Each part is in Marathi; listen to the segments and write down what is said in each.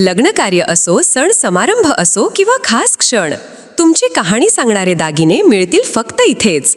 लग्नकार्य असो सण समारंभ असो किंवा खास क्षण तुमची कहाणी सांगणारे दागिने मिळतील फक्त इथेच.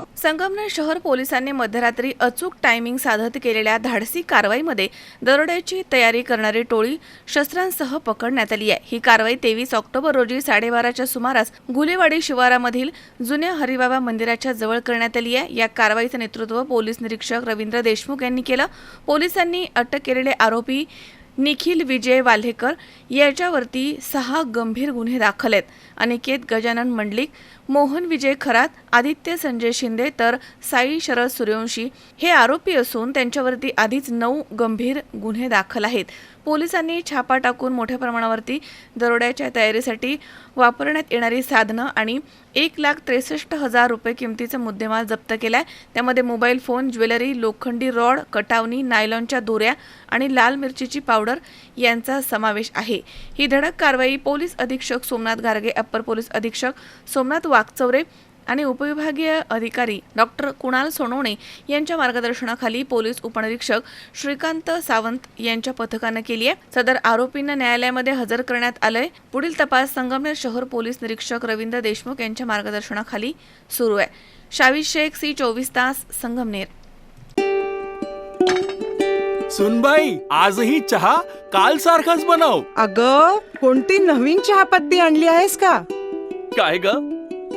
संगमनेर शहर पोलिसांनी मध्यरात्री अचूक टायमिंग साधत केलेल्या धाडसी कारवाईमध्ये दरोड्याची तयारी करणारी टोळी शस्त्रांसह पकडण्यात आली आहे. ही कारवाई तेवीस ऑक्टोबर रोजी साडेबाराच्या सुमारास गुलेवाडी शिवारामधील जुन्या हरिबाबा मंदिराच्या जवळ करण्यात आली आहे. या कारवाईचं नेतृत्व पोलीस निरीक्षक रवींद्र देशमुख यांनी केलं. पोलिसांनी अटक केलेले आरोपी निखिल विजय वाल्हेकर याच्यावरती सहा गंभीर गुन्हे दाखल आहेत. अनिकेत गजानन मंडलिक मोहन विजय खरात आदित्य संजय शिंदे तर साई शरद सूर्यवंशी हे आरोपी असून त्यांच्यावरती आधीच नऊ गंभीर गुन्हे दाखल आहेत. पोलिसांनी छापा टाकून मोठ्या प्रमाणावरती दरोड्याच्या तयारीसाठी वापरण्यात येणारी साधनं आणि एक लाख त्रेसष्ट हजार रुपये किमतीचा मुद्देमाल जप्त केलाय. त्यामध्ये मोबाईल फोन ज्वेलरी लोखंडी रॉड कटावणी नायलॉनच्या दोऱ्या आणि लाल मिरचीची पावडर यांचा समावेश आहे. ही धडक कारवाई पोलीस अधीक्षक सोमनाथ गारगे अप्पर पोलीस अधीक्षक सोमनाथ वा वाकचौरे आणि उपविभागीय अधिकारी डॉक्टर कुणाल सोनवणे यांच्या मार्गदर्शनाखाली पोलीस उपनिरीक्षक श्रीकांत सावंत यांच्या पथकानं केली आहे. सदर आरोपींना न्यायालयामध्ये हजर करण्यात आलंय. पुढील तपास संगमनेर शहर पोलीस निरीक्षक रवींद्र देशमुख यांच्या मार्गदर्शनाखाली सुरू आहे. शावीद शेख सी चोवीस तास संगमनेर. सुनबाई आजही चहा काल सारखाच बनव. अग कोणती नवीन चहापत्ती आणली आहेस का? काय ग?